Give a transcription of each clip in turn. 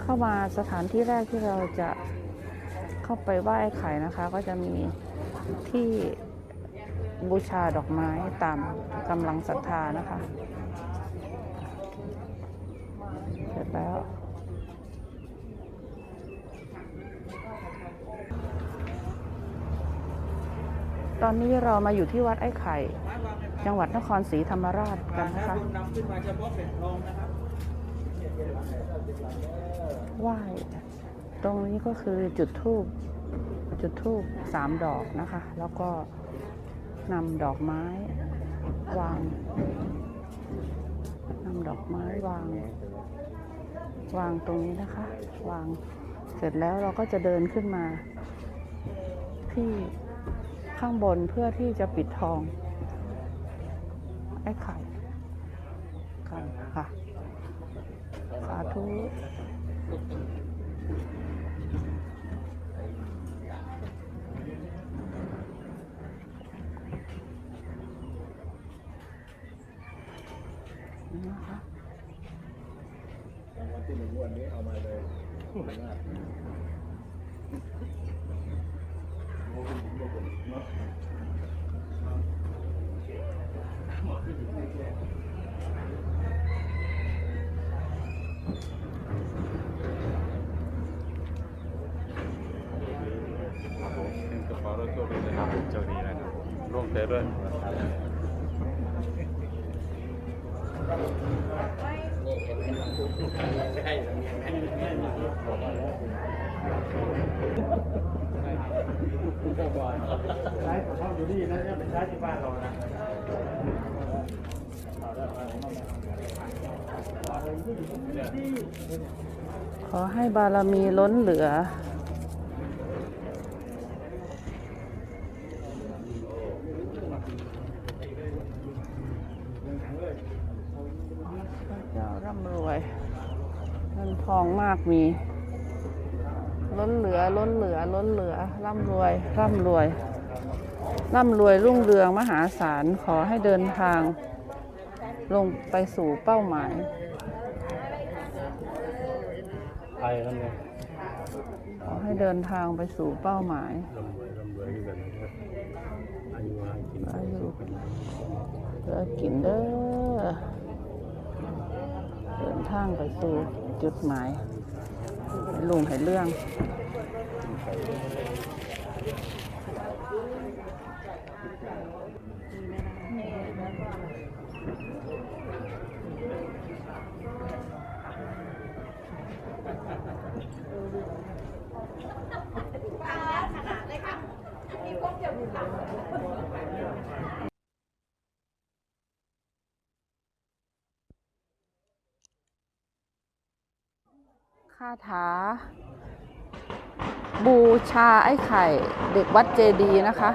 เข้ามาสถานที่แรกที่เราจะเข้าไปไหว้ไอ้ไข่นะคะ ก็จะมีที่บูชาดอกไม้ตามกำลังศรัทธานะคะ เสร็จแล้ว ตอนนี้เรามาอยู่ที่วัดไอ้ไข่ จังหวัดนครศรีธรรมราชกันนะคะ ไหว้ตรงนี้ก็คือจุดทูบจุดทูบสามดอกนะคะ แล้วก็นำดอกไม้วางนำดอกไม้วาง วางตรงนี้นะคะ วางเสร็จแล้วเราก็จะเดินขึ้นมา ที่ข้างบนเพื่อที่จะปิดทองไอ้ไข่กันค่ะ สาธุ นะคะ วันที่หนึ่งวันนี้เอามาเลย ครับผมเป็นกระเป๋ารถโชคดีนะครับผมโชคดีนะครับ เตะด้วยใช้ของเขาอยู่นี่นะเนี่ยเป็นใช้ที่บ้านเรานะขอให้บารมีล้นเหลือ พ ระเจ้าร่ำรวย เงินทองมากมีล้นเหลือล้นเหลือล้นเหลือ ร่ำรวย ร่ำรวย ร่ำรวยรุ่งเรืองมหาศาลขอให้เดินทาง ลงไปสู่เป้าหมายไทยนั่นเองขอให้เดินทางไปสู่เป้าหมายร่ำรวยร่ำรวยกันนะครับอายุหากินอายุเด้อกินเด้อเดิน ทางไปสู่จุดหมายลุงให้เรื่องคาถา บูชาไอ้ไข่ เด็กวัดเจดีย์นะคะ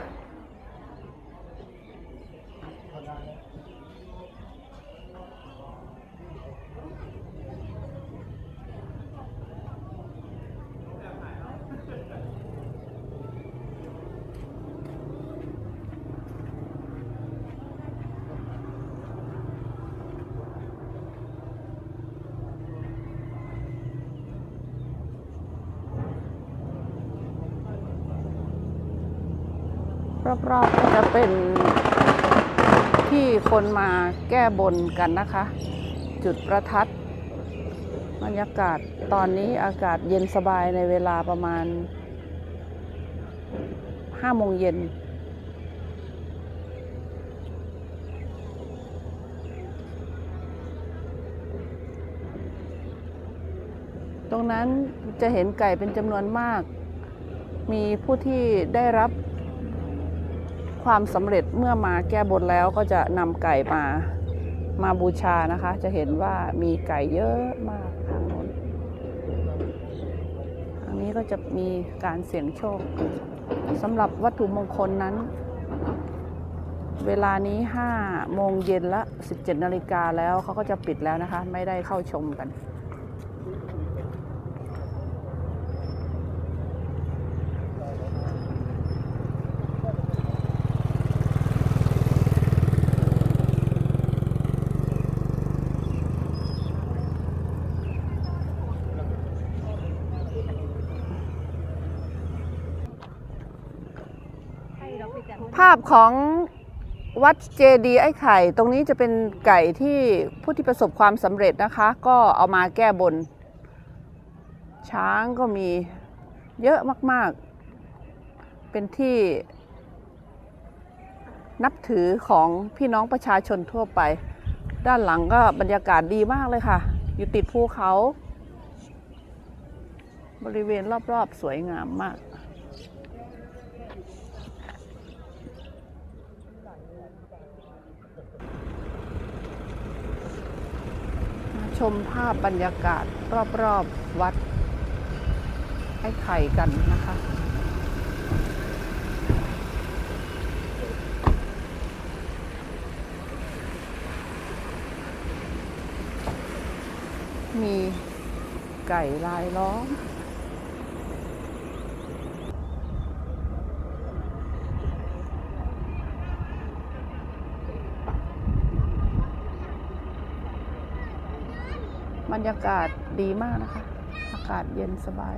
รอบๆก็จะเป็นที่คนมาแก้บนกันนะคะ จุดประทัดบรรยากาศตอนนี้อากาศเย็นสบายในเวลาประมาณ5โมงเย็นตรงนั้นจะเห็นไก่เป็นจำนวนมาก มีผู้ที่ได้รับ ความสำเร็จเมื่อมาแก้บนแล้วก็จะนำไก่มามาบูชานะคะ จะเห็นว่ามีไก่เยอะมากทางโน้นทางนี้ก็จะมีการเสี่ยงโชคสำหรับวัตถุมงคลนั้น เวลานี้5โมงเย็นละ 17นาฬิกาแล้วเขาก็จะปิดแล้วนะคะ ไม่ได้เข้าชมกัน ภาพของวัดเจดีย์ไอ้ไข่ ตรงนี้จะเป็นไก่ที่ผู้ที่ประสบความสำเร็จนะคะ ก็เอามาแก้บน ช้างก็มีเยอะมาก ๆ เป็นที่นับถือของพี่น้องประชาชนทั่วไป ด้านหลังก็บรรยากาศดีมากเลยค่ะ อยู่ติดภูเขา บริเวณรอบ ๆ สวยงามมาก ชมภาพบรรยากาศรอบๆวัดไอ้ไข่กันนะคะ มีไก่ลายล้อม บรรยากาศดีมากนะคะ อากาศเย็นสบาย